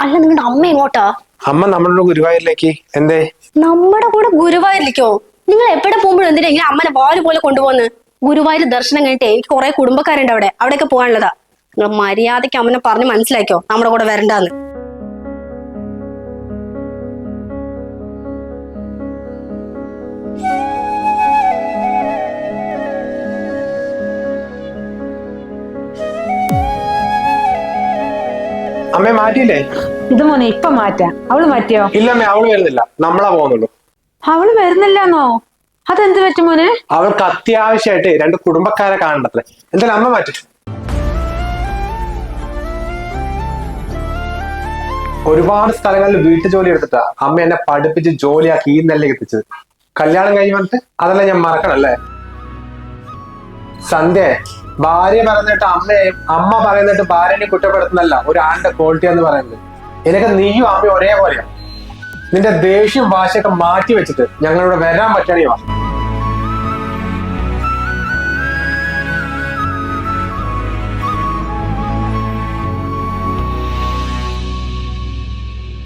അല്ല നിങ്ങളുടെ അമ്മ എങ്ങോട്ടാ? അമ്മ നമ്മളുടെ ഗുരുവായൂരിലേക്ക്. എന്തേ? നമ്മുടെ കൂടെ ഗുരുവായൂരിലേക്കോ? നിങ്ങൾ എവിടെ പോകുമ്പോഴും എന്തിനാ ഇങ്ങനെ അമ്മനെ വാൽ പോലെ കൊണ്ടുപോകുന്നു? ഗുരുവായൂർ ദർശനം കഴിഞ്ഞിട്ട് എനിക്ക് കുറെ കുടുംബക്കാരുണ്ട് അവിടെ. അവിടെയൊക്കെ പോകാനുള്ളതാ. നിങ്ങൾ മര്യാദയ്ക്ക് അമ്മനെ പറഞ്ഞ് മനസ്സിലാക്കിയോ നമ്മുടെ കൂടെ വരണ്ടാന്ന്. അമ്മയെ മാറ്റിയില്ലേ? ഇത് മോനെ ഇപ്പൊ മാറ്റാ. അവൾ മാറ്റിയോ? ഇല്ല അമ്മ അവൾ വരുന്നില്ല. നമ്മളാ പോകുന്നുള്ളൂ. അവൾ വരുന്നില്ലെന്നോ? അതെന്ത് പറ്റും മോനെ? അവൾക്ക് അത്യാവശ്യമായിട്ട് രണ്ട് കുടുംബക്കാരെ കാണണ്ടത്രേ. എന്തായാലും അമ്മ മാറ്റി. ഒരുപാട് സ്ഥലങ്ങളിൽ വീട്ടു ജോലി എടുത്തിട്ടാ അമ്മ എന്നെ പഠിപ്പിച്ച് ജോലിയാക്കി ഈ നെല്ലേക്ക് എത്തിച്ചത്. കല്യാണം കഴിഞ്ഞ് വന്നിട്ട് അതെല്ലാം ഞാൻ മറക്കണം അല്ലേ? സന്ധ്യ ഭാര്യ പറയുന്നിട്ട് അമ്മയെ അമ്മ പറയുന്നിട്ട് ഭാര്യനെ കുറ്റപ്പെടുത്തുന്നല്ല ഒരു ആണിന്റെ ക്വാളിറ്റി എന്ന് പറയുന്നത്. എനിക്ക് നീയും അമ്മയും ഒരേപോലെയാണ് നിന്റെ ദേഷ്യം ഭാഷയൊക്കെ മാറ്റി വെച്ചിട്ട് ഞങ്ങളിവിടെ വരാൻ പറ്റണേ വാ